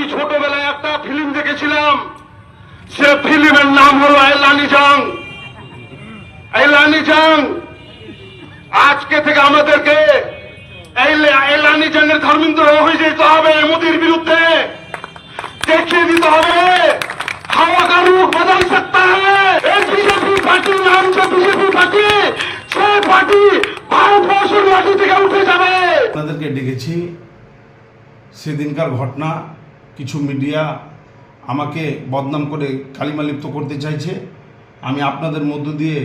আমি ছোটবেলায় একটা ফিল্ম দেখেছিলাম। সে ফিল্মের নাম হলো এলানি জাং। এলানি জাং। আজকে থেকে আমাদেরকে এলানি জানের ধর্মেন্দ্র হয়ে যেতে হবে মোদির বিরুদ্ধে। দেখিয়ে দিতে হবে। বিজেপি পার্টি সে পার্টি ভারতবর্ষের থেকে উঠে যাবে। সেদিনকার ঘটনা কিছু মিডিয়া আমাকে বদনাম করে কালিমালিপ্ত করতে চাইছে। আমি আপনাদের মধ্য দিয়ে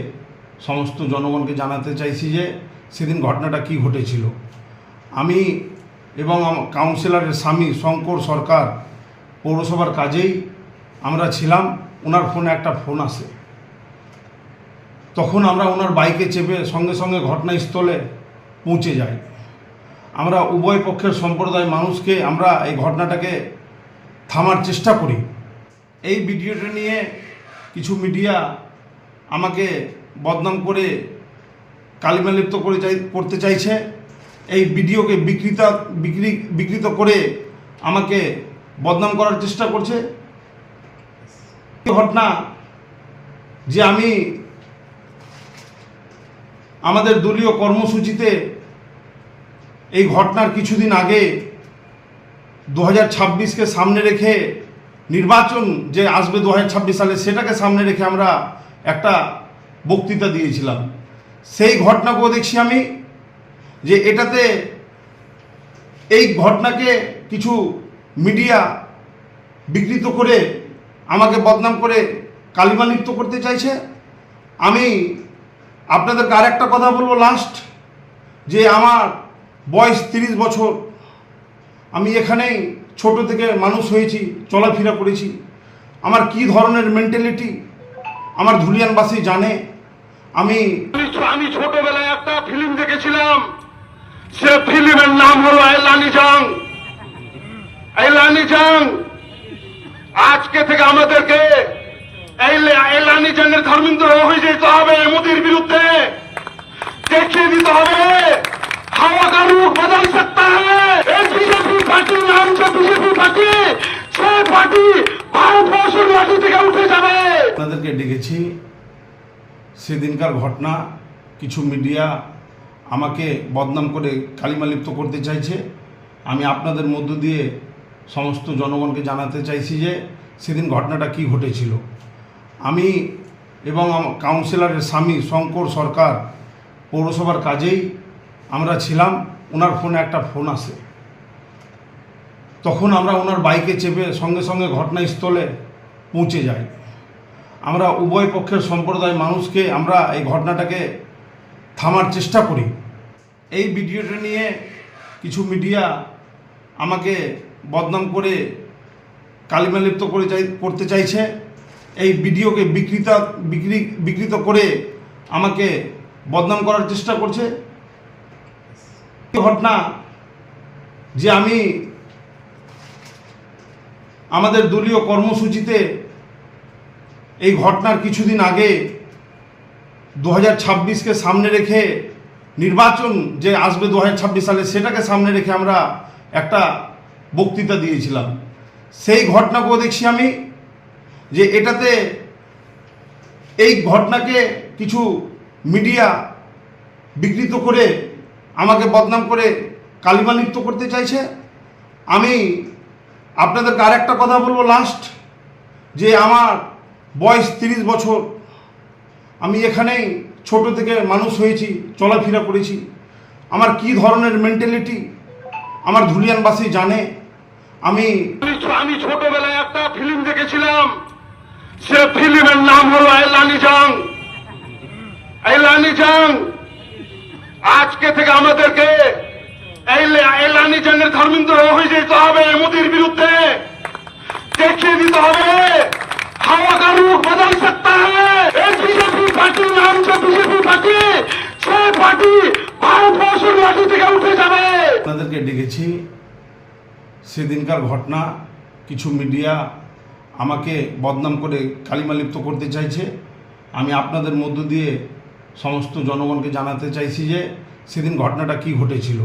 সমস্ত জনগণকে জানাতে চাইছি যে সেদিন ঘটনাটা কি ঘটেছিল। আমি এবং কাউন্সিলরের স্বামী শঙ্কর সরকার পৌরসভার কাজেই আমরা ছিলাম, ওনার ফোনে একটা ফোন আসে। তখন আমরা ওনার বাইকে চেপে সঙ্গে সঙ্গে ঘটনাস্থলে পৌঁছে যাই। আমরা উভয় পক্ষের সম্প্রদায় মানুষকে আমরা এই ঘটনাটাকে থামার চেষ্টা করি। এই ভিডিওটা নিয়ে কিছু মিডিয়া আমাকে বদনাম করে, কালিমালিপ্ত করে চাই, করতে চাইছে। এই ভিডিওকে বিকৃত, বিক্রি, বিকৃত করে আমাকে বদনাম করার চেষ্টা করছে। ঘটনা যে আমি আমাদের দলীয় কর্মসূচিতে এই ঘটনার কিছুদিন আগে দু হাজার ছাব্বিশকে সামনে রেখে নির্বাচন যে আসবে দু হাজার ছাব্বিশ সালে, সেটাকে সামনে রেখে আমরা একটা বক্তৃতা দিয়েছিলাম। সেই ঘটনাকেও দেখছি আমি, যে এটাতে এই ঘটনাকে কিছু মিডিয়া বিকৃত করে আমাকে বদনাম করে কালিমালিপ্ত করতে চাইছে। আমি আপনাদেরকে আরেকটা কথা বলব লাস্ট, যে আমার বয়স তিরিশ বছর আমি এখানেই ছোট থেকে মানুষ হয়েছি, চলাফেরা করেছি। আমার কি ধরনের মেন্টালিটি আমার ধুলিয়ানবাসী জানে। আমি আমি ছোটবেলায় একটা ফিল্ম দেখেছিলাম। সে ফিল্মের নাম হলো এলানি জং। এলানি জং। আজকে থেকে আমাদেরকে এলানি জাঙ্গের ধর্মেন্দ্র হয়ে যেতে হবে মোদির বিরুদ্ধে। দেখিয়ে দিতে হবে। হাওয়া কারু বদল সত্তা। হ্যাঁ পার্টির নাম তো বিজেপি পার্টি, সেই পার্টি ভারতবর্ষের মাটি থেকে উঠে যাবে। আপনাদেরকে ডেকেছি। সেদিনকার ঘটনা, কিছু মিডিয়া আমাকে বদনাম করে কালিমালিপ্ত করতে চাইছে। আমি আপনাদের মধ্য দিয়ে সমস্ত জনগণকে জানাতে চাইছি যে, সেদিন ঘটনাটা কি ঘটেছিল। আমি এবং কাউন্সিলরের স্বামী শঙ্কর সরকার পৌরসভার কাজেই আমরা ছিলাম। ওনার ফোনে একটা ফোন আসে। তখন আমরা ওনার বাইকে চেপে সঙ্গে সঙ্গে ঘটনাস্থলে পৌঁছে যাই। আমরা উভয় পক্ষের সম্প্রদায় মানুষকে আমরা এই ঘটনাটাকে থামার চেষ্টা করি। এই ভিডিওটা নিয়ে কিছু মিডিয়া আমাকে বদনাম করে কালিমালিপ্ত করে চাই, করতে চাইছে। এই ভিডিওকে বিকৃত, বিক্রি, বিকৃত করে আমাকে বদনাম করার চেষ্টা করছে। ঘটনা যে আমি আমাদের দলীয় কর্মসূচিতে এই ঘটনার কিছুদিন আগে দু হাজার ছাব্বিশকে সামনে রেখে নির্বাচন যে আসবে দু হাজার ছাব্বিশ সালে, সেটাকে সামনে রেখে আমরা একটা বক্তৃতা দিয়েছিলাম। সেই ঘটনাকেও দেখছি আমি যে এটাতে এই ঘটনাকে কিছু মিডিয়া বিকৃত করে আমাকে বদনাম করে কালিমালিপ্ত করতে চাইছে। আমি আপনাদেরকে আরেকটা কথা বলব লাস্ট যে আমার বয়স তিরিশ বছর। আমি এখানেই ছোট থেকে মানুষ হয়েছি, চলাফেরা করেছি। আমার কি ধরনের মেন্টালিটি আমার ধুলিয়ানবাসী জানে। আমি আমি ছোটবেলায় একটা ফিল্ম দেখেছিলাম। সে ফিল্মের নাম হলো এলানি জং এলানি জং আজকে থেকে আমাদেরকে হয়ে যেতে হবে বিরুদ্ধে। দিতে হবে সে যাবে। আপনাদেরকে ডেকেছি, সেদিনকার ঘটনা, কিছু মিডিয়া আমাকে বদনাম করে কালিমালিপ্ত করতে চাইছে। আমি আপনাদের মধ্য দিয়ে সমস্ত জনগণকে জানাতে চাইছি যে, সেদিন ঘটনাটা কি ঘটেছিল।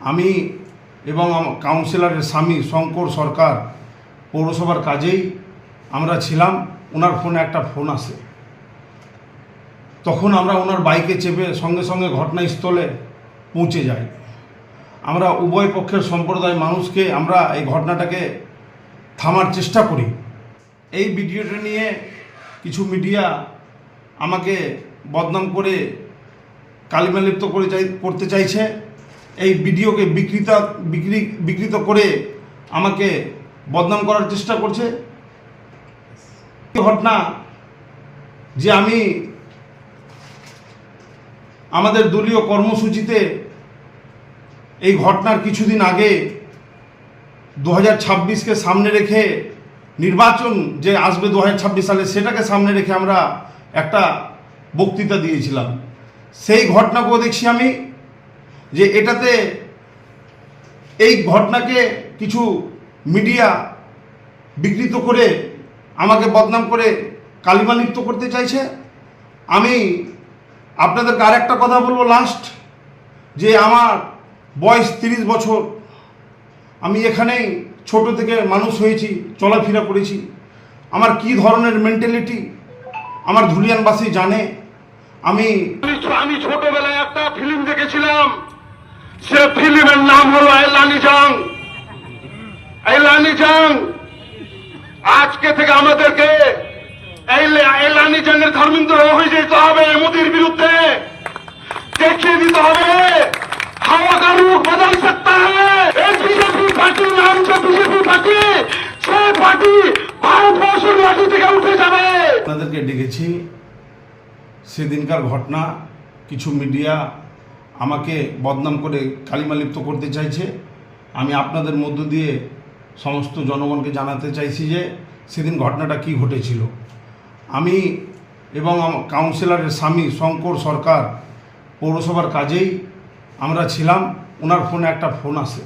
আমি এবং কাউন্সিলরের স্বামী শঙ্কর সরকার পৌরসভার কাজেই আমরা ছিলাম, ওনার ফোনে একটা ফোন আসে। তখন আমরা ওনার বাইকে চেপে সঙ্গে সঙ্গে ঘটনাস্থলে পৌঁছে যাই। আমরা উভয় পক্ষের সম্প্রদায় মানুষকে আমরা এই ঘটনাটাকে থামার চেষ্টা করি। এই ভিডিওটা নিয়ে কিছু মিডিয়া আমাকে বদনাম করে কালিমালিপ্ত করে চাই, করতে চাইছে। এই ভিডিওকে বিকৃত, বিক্রি, বিকৃত করে আমাকে বদনাম করার চেষ্টা করছে। ঘটনা যে আমি আমাদের দলীয় কর্মসূচিতে এই ঘটনার কিছুদিন আগে দু হাজার সামনে রেখে নির্বাচন যে আসবে দু হাজার ছাব্বিশ সালে, সেটাকে সামনে রেখে আমরা একটা বক্তৃতা দিয়েছিলাম। সেই ঘটনাকেও দেখছি আমি। যে এটাতে এই ঘটনাকে কিছু মিডিয়া বিকৃত করে আমাকে বদনাম করে কালিমালিপ্ত করতে চাইছে। আমি আপনাদেরকে আরেকটা কথা বলব লাস্ট যে আমার বয়স তিরিশ বছর। আমি এখানেই ছোট থেকে মানুষ হয়েছি, চলাফেরা করেছি। আমার কি ধরনের মেন্টালিটি আমার ধুলিয়ানবাসী জানে? আমি আমি ছোটবেলায় একটা ফিল্ম দেখেছিলাম। সে ফিল্মের নাম হলো এলানি জং এলানি জং আজকে থেকে আমাদেরকে এই লে- এলানি জংয়ের ধর্মেন্দ্র হয়ে যেতে হবে মোদির বিরুদ্ধে দেখিয়ে দিতে হবে হাওয়া का रुख बदल सकता है एक बीजेपी पार्टी नाम से बीजेपी पार्टी সে পার্টি ভারতবর্ষের মাটি থেকে উঠে যাবে আপনাদেরকে ডেকেছি সেদিনকার ঘটনা কিছু মিডিয়া আমাকে বদনাম করে কালিমালিপ্ত করতে চাইছে। আমি আপনাদের মধ্য দিয়ে সমস্ত জনগণকে জানাতে চাইছি যে সেদিন ঘটনাটা কি ঘটেছিল। আমি এবং কাউন্সিলরের স্বামী শঙ্কর সরকার পৌরসভার কাজেই আমরা ছিলাম, ওনার ফোনে একটা ফোন আসে।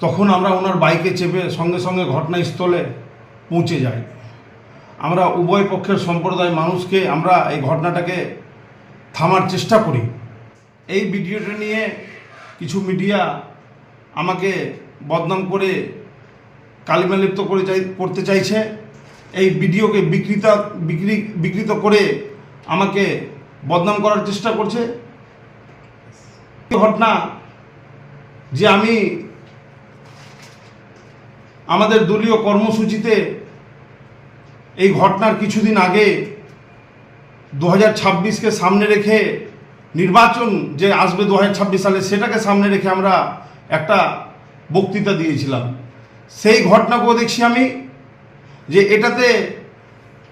তখন আমরা ওনার বাইকে চেপে সঙ্গে সঙ্গে ঘটনাস্থলে পৌঁছে যাই। আমরা উভয় পক্ষের সম্প্রদায় মানুষকে আমরা এই ঘটনাটাকে থামার চেষ্টা করি। এই ভিডিওটা নিয়ে কিছু মিডিয়া আমাকে বদনাম করে কালিমালিপ্ত করে চাই, করতে চাইছে। এই ভিডিওকে বিকৃত, বিক্রি, বিকৃত করে আমাকে বদনাম করার চেষ্টা করছে। ঘটনা যে আমি আমাদের দলীয় কর্মসূচিতে এই ঘটনার কিছুদিন আগে দু হাজার ছাব্বিশকে সামনে রেখে নির্বাচন যে আসবে দু হাজার ছাব্বিশ সালে, সেটাকে সামনে রেখে আমরা একটা বক্তৃতা দিয়েছিলাম। সেই ঘটনাকেও দেখছি আমি যে এটাতে